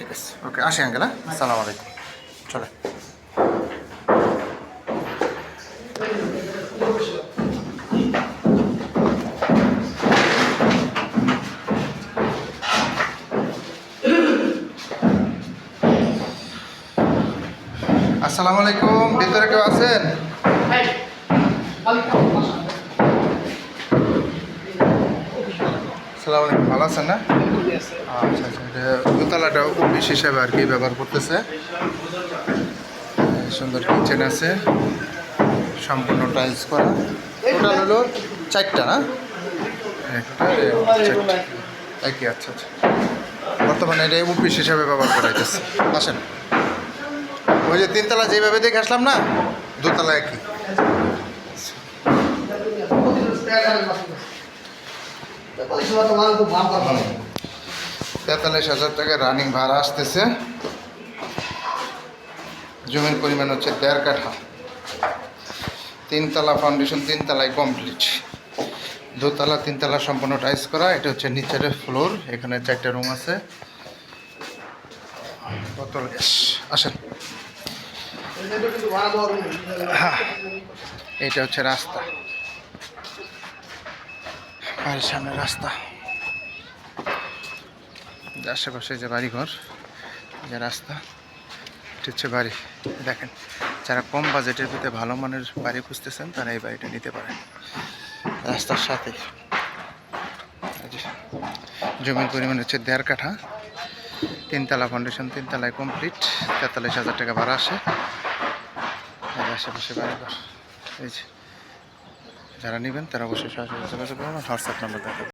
ঠিক আছে। ওকে আসি আঙ্কেল হ্যাঁ? আসসালামু আলাইকুম। চলে। আসসালামু আলাইকুম ভিতরে কেউ আছেন? আসসালামু আলাইকুম, ভালো আছেন না? আচ্ছা আচ্ছা এটা দোতলাটা অফিস হিসাবে আর কি ব্যবহার করতেছে। সুন্দর কিচেন আছে। সম্পূর্ণ টাইলস করা। টোটাল হলো চারটা, না? একটা একই আচ্ছা আচ্ছা। বর্তমানে এটা অফিস হিসাবে ব্যবহার করা যাচ্ছে আসেন। ওই যে তিনতলা যেভাবে দেখে আসলাম না, দোতলা একই। তেতাল্লিশ হাজার টাকা রানিং ভাড়া আসতেছে। জমির পরিমাণ হচ্ছে দেড় কাঠা। তিনতলা ফাউন্ডেশন তিনতলায় কমপ্লিট দোতলা তিনতলা সম্পূর্ণ টাইস করা এটা হচ্ছে নিচের ফ্লোর এখানে চারটা রুম আছে। বোতল গ্যাস আসেন। হ্যাঁ, এটা হচ্ছে রাস্তা। বাড়ির সামনে রাস্তা। আশেপাশে যে বাড়িঘর, যে রাস্তা, এটা হচ্ছে বাড়ি। দেখেন, যারা কম বাজেটের ভিতরে ভালো মানের বাড়ি খুঁজতেছেন, তারা এই বাড়িটা নিতে পারেন। রাস্তার সাথে। জমির পরিমাণ হচ্ছে দেড় কাঠা। তিনতলা ফাউন্ডেশন তিনতলায় কমপ্লিট তেতাল্লিশ হাজার টাকা ভাড়া আসে। আশেপাশে বাড়িঘর। এই যে যারা নেবেন তারা অবশ্যই সরাসরি যোগাযোগ করবেন হোয়াটসঅ্যাপ নাম্বার দেখাবেন